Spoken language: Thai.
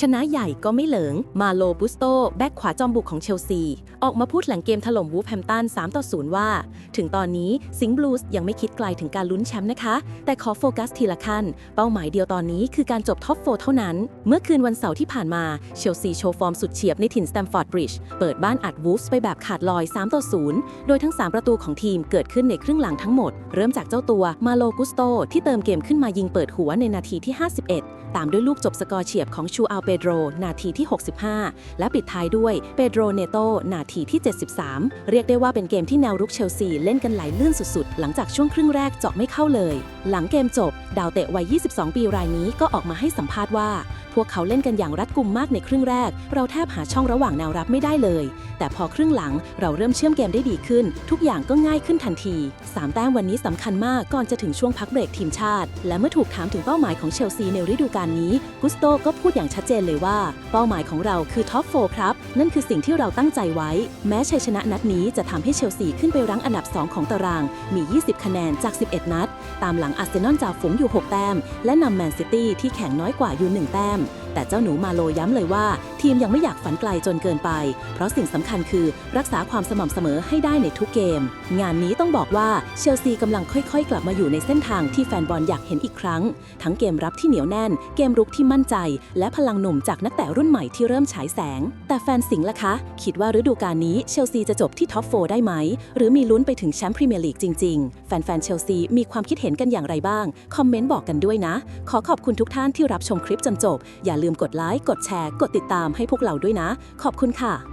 ชนะใหญ่ก็ไม่เหลิง มาโลบุสโต แบ็กขวาจอมบุกของเชลซี ออกมาพูดหลังเกมถล่มวูฟแฮมตัน3ต่อ0ว่า ถึงตอนนี้สิงห์บลูส์ยังไม่คิดไกลถึงการลุ้นแชมป์นะคะ แต่ขอโฟกัสทีละขั้น เป้าหมายเดียวตอนนี้คือการจบท็อปโฟเท่านั้น เมื่อคืนวันเสาร์ที่ผ่านมา เชลซีโชว์ฟอร์มสุดเฉียบในถิ่นสแตมฟอร์ดบริดจ์เปิดบ้านอัดวูฟส์ไปแบบขาดลอย3ต่อ0โดยทั้ง 3 ประตูของทีมเกิดขึ้นในครึ่งหลังทั้งหมด เริ่มจากเจ้าตัวมาโลกุสโตที่เติมเกมขึ้นมายิงเปิดหัวในนาทีที่ 51 ตามด้วยลูกจบสกอร์เฉียบของชูอัลเปโดร นาทีที่ 65 และปิดท้ายด้วยเปโดรเนโต นาทีที่ 73 เรียกได้ว่าเป็นเกมที่แนวรุกเชลซี เล่นกันไหลลื่นสุดๆ หลังจากช่วงครึ่งแรกเจาะไม่เข้าเลย หลังเกมจบ ดาวเตะวัย 22 ปีรายนี้ก็ออกมาให้สัมภาษณ์ว่า พวกเขาเล่นกันอย่างรัดกุมมากในครึ่งแรก เราแทบหาช่องระหว่างแนวรับไม่ได้เลย แต่พอครึ่งหลังเราเริ่มเชื่อมเกมได้ดีขึ้น ทุกอย่างก็ง่ายขึ้นทันที 3 แต้มวันนี้สำคัญมากก่อนจะถึงช่วงพักเบรกทีมชาติ และเมื่อถูกถามถึงเป้าหมายของเชลซีในฤดูกาลนี้ กุสโตก็พูดอย่างชัดเจนเลยว่า เป้าหมายของเราคือท็อปโฟครับ นั่นคือสิ่งที่เราตั้งใจไว้ แม้ชัยชนะนัดนี้จะทำให้เชลซีขึ้นไปรั้งอันดับ 2 ของตาราง มี 20 คะแนนจาก 11 นัด ตามหลังอาร์เซนอลจ่าฝูงอยู่ 6 แต้ม และนำแมนซิตี้ที่แข่งน้อยกว่าอยู่ 1 แต้ม แต่เจ้าหนูมาโลย้ำเลยว่า ทีมยังไม่อยากฝันไกลจนเกินไป เพราะสิ่งสำคัญคือรักษาความสม่ำเสมอให้ได้ในทุกเกม งานนี้ต้องบอกว่าเชลซีกำลังค่อยๆ กลับมาอยู่ในเส้นทางที่แฟนบอลอยากเห็นอีกครั้ง ทั้งเกมรับที่เหนียวแน่น เกมรุกที่มั่นใจ และพลังหนุ่มจากนักเตะรุ่นใหม่ที่เริ่มฉายแสง แต่แฟนสิงห์ล่ะคะ คิดว่าฤดูกาลนี้เชลซีจะจบที่ท็อปโฟได้ไหม หรือมีลุ้นไปถึงแชมป์พรีเมียร์ลีกจริงๆ แฟนๆเชลซีมีความคิดเห็นกันอย่างไรบ้าง คอมเมนต์บอกกันด้วยนะ ขอขอบคุณทุกท่านที่รับชมคลิปจนจบอย่าลืมกดไลค์ กดแชร์ กดติดตามให้พวกเราด้วยนะ ขอบคุณค่ะ